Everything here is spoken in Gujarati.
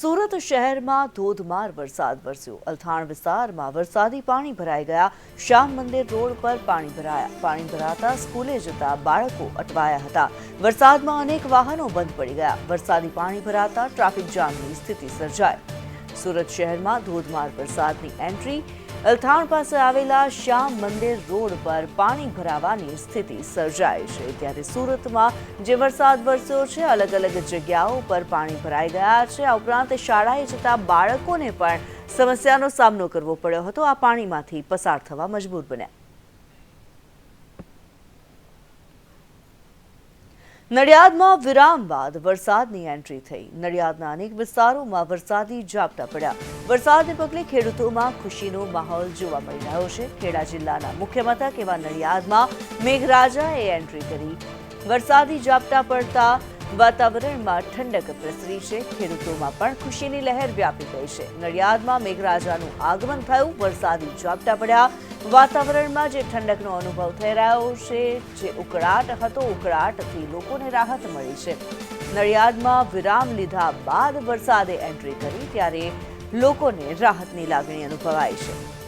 સુરત શહેરમાં ધોધમાર વરસાદ વરસ્યો. અલથાણ વિસ્તારમાં વરસાદી પાણી ભરાઈ ગયા. શ્યામ મંદિર રોડ પર પાણી ભરાયા. પાણી ભરાતા સ્કૂલે જતા બાળકો અટવાયા હતા. વરસાદમાં અનેક વાહનો બંધ પડી ગયા. વરસાદી પાણી ભરાતા ટ્રાફિક જામની સ્થિતિ સર્જાઈ. સુરત શહેરમાં ધોધમાર વરસાદની એન્ટ્રી અલથાણ પાસે આવેલા શ્યામ મંદિર રોડ પર પાણી ભરાવાની સ્થિતિ સર્જાઈ છે. ત્યારે સુરતમાં જે વરસાદ વરસ્યો છે, અલગ અલગ જગ્યાઓ પર પાણી ભરાઈ ગયા છે. આ ઉપરાંત શાળાએ જતા બાળકોને પણ સમસ્યાનો સામનો કરવો પડ્યો હતો. આ પાણીમાંથી પસાર થવા મજબૂર બન્યા. નડિયાદમાં વિરામ બાદ વરસાદની એન્ટ્રી થઈ. નડિયાદના અનેક વિસ્તારોમાં વરસાદી ઝાપટા પડ્યા. વરસાદને પગલે ખેડૂતોમાં ખુશીનો માહોલ જોવા મળી રહ્યો છે. ખેડા જિલ્લાના મુખ્ય મથક એવા નડિયાદમાં મેઘરાજાએ એન્ટ્રી કરી. વરસાદી ઝાપટા પડતા વાતાવરણમાં ઠંડક પ્રસરી છે. ખેડૂતોમાં પણ ખુશીની લહેર વ્યાપી ગઈ છે. નડિયાદમાં મેઘરાજાનું આગમન થયું. વરસાદી ઝાપટા પડ્યા. વાતાવરણમાં જે ઠંડકનો અનુભવ થઈ રહ્યો છે, જે ઉકળાટ હતો, ઉકળાટથી લોકોને રાહત મળી છે. નડિયાદમાં વિરામ લીધા બાદ વરસાદે એન્ટ્રી કરી, ત્યારે લોકોને રાહતની લાગણી અનુભવાય છે.